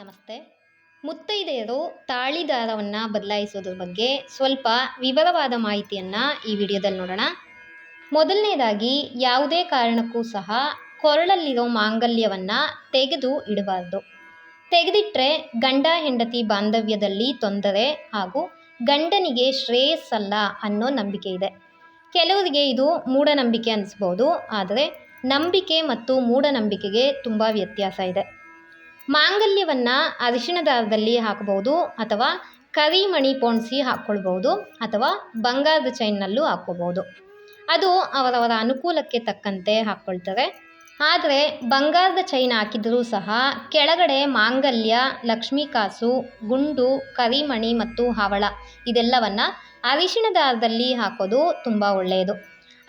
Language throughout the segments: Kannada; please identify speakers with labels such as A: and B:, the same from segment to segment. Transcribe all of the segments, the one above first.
A: ನಮಸ್ತೆ. ಮುತ್ತೈದೆಯರು ತಾಳಿ ದಾರವನ್ನು ಬದಲಾಯಿಸೋದ್ರ ಬಗ್ಗೆ ಸ್ವಲ್ಪ ವಿವರವಾದ ಮಾಹಿತಿಯನ್ನು ಈ ವಿಡಿಯೋದಲ್ಲಿ ನೋಡೋಣ. ಮೊದಲನೇದಾಗಿ, ಯಾವುದೇ ಕಾರಣಕ್ಕೂ ಸಹ ಕೊರಳಲ್ಲಿರೋ ಮಾಂಗಲ್ಯವನ್ನು ತೆಗೆದು ಇಡಬಾರ್ದು. ತೆಗೆದಿಟ್ಟರೆ ಗಂಡ, ಹೆಂಡತಿ ಬಾಂಧವ್ಯದಲ್ಲಿ ತೊಂದರೆ ಹಾಗೂ ಗಂಡನಿಗೆ ಶ್ರೇಯಸ್ಸಲ್ಲ ಅನ್ನೋ ನಂಬಿಕೆ ಇದೆ. ಕೆಲವರಿಗೆ ಇದು ಮೂಢನಂಬಿಕೆ ಅನಿಸ್ಬೋದು, ಆದರೆ ನಂಬಿಕೆ ಮತ್ತು ಮೂಢನಂಬಿಕೆಗೆ ತುಂಬ ವ್ಯತ್ಯಾಸ ಇದೆ. ಮಾಂಗಲ್ಯವನ್ನು ಅರಿಶಿಣ ದಾರದಲ್ಲಿ ಹಾಕಬಹುದು ಅಥವಾ ಕರಿಮಣಿ ಪೋಣಿಸಿ ಹಾಕ್ಕೊಳ್ಬೋದು ಅಥವಾ ಬಂಗಾರದ ಚೈನ್ನಲ್ಲೂ ಹಾಕ್ಕೋಬಹುದು ಅದು ಅವರವರ ಅನುಕೂಲಕ್ಕೆ ತಕ್ಕಂತೆ ಹಾಕ್ಕೊಳ್ತಾರೆ ಆದರೆ ಬಂಗಾರದ ಚೈನ್ ಹಾಕಿದರೂ ಸಹ ಕೆಳಗಡೆ ಮಾಂಗಲ್ಯ, ಲಕ್ಷ್ಮೀ ಕಾಸು, ಗುಂಡು, ಕರಿಮಣಿ ಮತ್ತು ಹವಳ ಇದೆಲ್ಲವನ್ನು ಅರಿಶಿಣ ದಾರದಲ್ಲಿ ಹಾಕೋದು ತುಂಬ ಒಳ್ಳೆಯದು.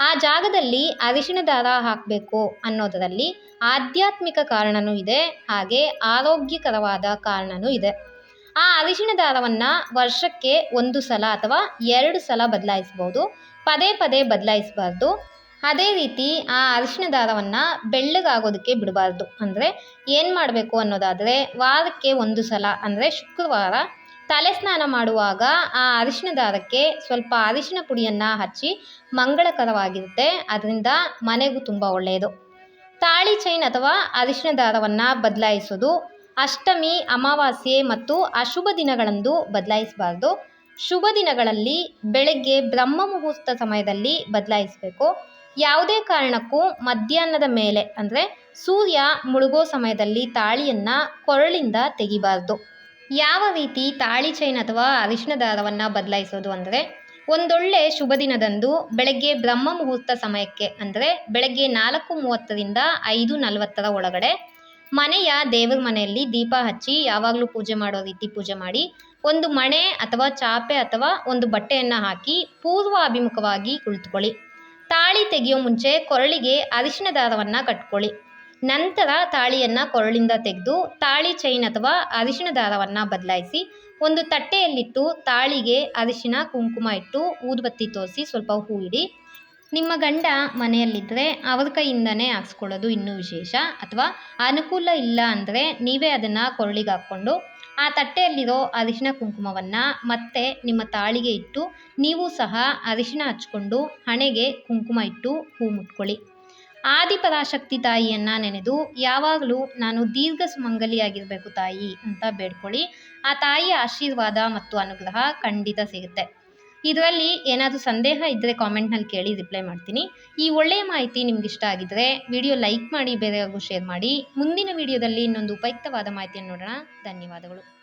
A: ಆ ಜಾಗದಲ್ಲಿ ಅರಿಶಿನ ದಾರ ಹಾಕಬೇಕು ಅನ್ನೋದರಲ್ಲಿ ಆಧ್ಯಾತ್ಮಿಕ ಕಾರಣವೂ ಇದೆ, ಹಾಗೆ ಆರೋಗ್ಯಕರವಾದ ಕಾರಣವೂ ಇದೆ. ಆ ಅರಿಶಿನ ದಾರವನ್ನು ವರ್ಷಕ್ಕೆ ಒಂದು ಸಲ ಅಥವಾ ಎರಡು ಸಲ ಬದಲಾಯಿಸ್ಬೋದು, ಪದೇ ಪದೇ ಬದಲಾಯಿಸಬಾರ್ದು. ಅದೇ ರೀತಿ ಆ ಅರಿಶಿನ ದಾರವನ್ನು ಬೆಳ್ಳಗಾಗೋದಕ್ಕೆ ಬಿಡಬಾರ್ದು. ಅಂದರೆ ಏನು ಮಾಡಬೇಕು ಅನ್ನೋದಾದರೆ ವಾರಕ್ಕೆ ಒಂದು ಸಲ, ಅಂದರೆ ಶುಕ್ರವಾರ ತಲೆ ಸ್ನಾನ ಮಾಡುವಾಗ ಆ ಅರಿಶಿನ ದಾರಕ್ಕೆ ಸ್ವಲ್ಪ ಅರಿಶಿನ ಪುಡಿಯನ್ನು ಹಚ್ಚಿ ಮಂಗಳಕರವಾಗಿರುತ್ತೆ. ಅದರಿಂದ ಮನೆಗೂ ತುಂಬ ಒಳ್ಳೆಯದು. ತಾಳಿ ಚೈನ್ ಅಥವಾ ಅರಿಶಿನ ದಾರವನ್ನು ಬದಲಾಯಿಸೋದು, ಅಷ್ಟಮಿ, ಅಮಾವಾಸ್ಯೆ ಮತ್ತು ಅಶುಭ ದಿನಗಳಂದು ಬದಲಾಯಿಸಬಾರ್ದು. ಶುಭ ದಿನಗಳಲ್ಲಿ ಬೆಳಗ್ಗೆ ಬ್ರಹ್ಮ ಮುಹೂರ್ತ ಸಮಯದಲ್ಲಿ ಬದಲಾಯಿಸಬೇಕು. ಯಾವುದೇ ಕಾರಣಕ್ಕೂ ಮಧ್ಯಾಹ್ನದ ಮೇಲೆ, ಅಂದರೆ ಸೂರ್ಯ ಮುಳುಗೋ ಸಮಯದಲ್ಲಿ ತಾಳಿಯನ್ನು ಕೊರಳಿಂದ ತೆಗಿಬಾರ್ದು. ಯಾವ ರೀತಿ ತಾಳಿ ಚೈನ್ ಅಥವಾ ಅರಿಶಿನ ದಾರವನ್ನು ಬದಲಾಯಿಸೋದು ಅಂದರೆ? ಒಂದೊಳ್ಳೆ ಶುಭ ದಿನದಂದು ಬೆಳಗ್ಗೆ ಬ್ರಹ್ಮ ಮುಹೂರ್ತ ಸಮಯಕ್ಕೆ ಅಂದರೆ ಬೆಳಗ್ಗೆ ನಾಲ್ಕು ಮೂವತ್ತರಿಂದ ಐದು ನಲವತ್ತರ ಒಳಗಡೆ ಮನೆಯ ದೇವರ ಮನೆಯಲ್ಲಿ ದೀಪ ಹಚ್ಚಿ ಯಾವಾಗಲೂ ಪೂಜೆ ಮಾಡೋ ರೀತಿ ಪೂಜೆ ಮಾಡಿ ಒಂದು ಮಣೆ ಅಥವಾ ಚಾಪೆ ಅಥವಾ ಒಂದು ಬಟ್ಟೆಯನ್ನು ಹಾಕಿ ಪೂರ್ವ ಅಭಿಮುಖವಾಗಿ ಕುಳಿತುಕೊಳ್ಳಿ. ತಾಳಿ ತೆಗೆಯೋ ಮುಂಚೆ ಕೊರಳಿಗೆ ಅರಿಶಿನ ದಾರವನ್ನು ಕಟ್ಕೊಳ್ಳಿ. ನಂತರ ತಾಳಿಯನ್ನು ಕೊರಳಿಂದ ತೆಗೆದು ತಾಳಿ ಚೈನ್ ಅಥವಾ ಅರಿಶಿನ ದಾರವನ್ನು ಬದಲಾಯಿಸಿ ಒಂದು ತಟ್ಟೆಯಲ್ಲಿಟ್ಟು ತಾಳಿಗೆ ಅರಿಶಿಣ ಕುಂಕುಮ ಇಟ್ಟು ಊದುಬತ್ತಿ ತೋರಿಸಿ ಸ್ವಲ್ಪ ಹೂ ಇಡಿ. ನಿಮ್ಮ ಗಂಡ ಮನೆಯಲ್ಲಿದ್ದರೆ ಅವ್ರ ಕೈಯಿಂದನೇ ಹಾಕ್ಸ್ಕೊಳ್ಳೋದು ಇನ್ನೂ ವಿಶೇಷ. ಅಥವಾ ಅನುಕೂಲ ಇಲ್ಲ ಅಂದರೆ ನೀವೇ ಅದನ್ನು ಕೊರಳಿಗೆ ಹಾಕ್ಕೊಂಡು ಆ ತಟ್ಟೆಯಲ್ಲಿರೋ ಅರಿಶಿನ ಕುಂಕುಮವನ್ನು ಮತ್ತೆ ನಿಮ್ಮ ತಾಳಿಗೆ ಇಟ್ಟು ನೀವು ಸಹ ಅರಿಶಿನ ಹಚ್ಕೊಂಡು ಹಣೆಗೆ ಕುಂಕುಮ ಇಟ್ಟು ಹೂ ಮುಟ್ಕೊಳ್ಳಿ. ಆದಿಪರಾಶಕ್ತಿ ತಾಯಿಯನ್ನು ನೆನೆದು ಯಾವಾಗಲೂ ನಾನು ದೀರ್ಘ ಸುಮಂಗಲಿಯಾಗಿರಬೇಕು ತಾಯಿ ಅಂತ ಬೇಡ್ಕೊಳ್ಳಿ. ಆ ತಾಯಿಯ ಆಶೀರ್ವಾದ ಮತ್ತು ಅನುಗ್ರಹ ಖಂಡಿತ ಸಿಗುತ್ತೆ. ಇದರಲ್ಲಿ ಏನಾದರೂ ಸಂದೇಹ ಇದ್ದರೆ ಕಾಮೆಂಟ್ನಲ್ಲಿ ಕೇಳಿ ರಿಪ್ಲೈ ಮಾಡ್ತೀನಿ. ಈ ಒಳ್ಳೆಯ ಮಾಹಿತಿ ನಿಮ್ಗೆ ಇಷ್ಟ ಆಗಿದ್ದರೆ ವಿಡಿಯೋ ಲೈಕ್ ಮಾಡಿ, ಬೇರೆಯವ್ರಿಗೂ ಶೇರ್ ಮಾಡಿ. ಮುಂದಿನ ವಿಡಿಯೋದಲ್ಲಿ ಇನ್ನೊಂದು ಉಪಯುಕ್ತವಾದ ಮಾಹಿತಿಯನ್ನು ನೋಡೋಣ. ಧನ್ಯವಾದಗಳು.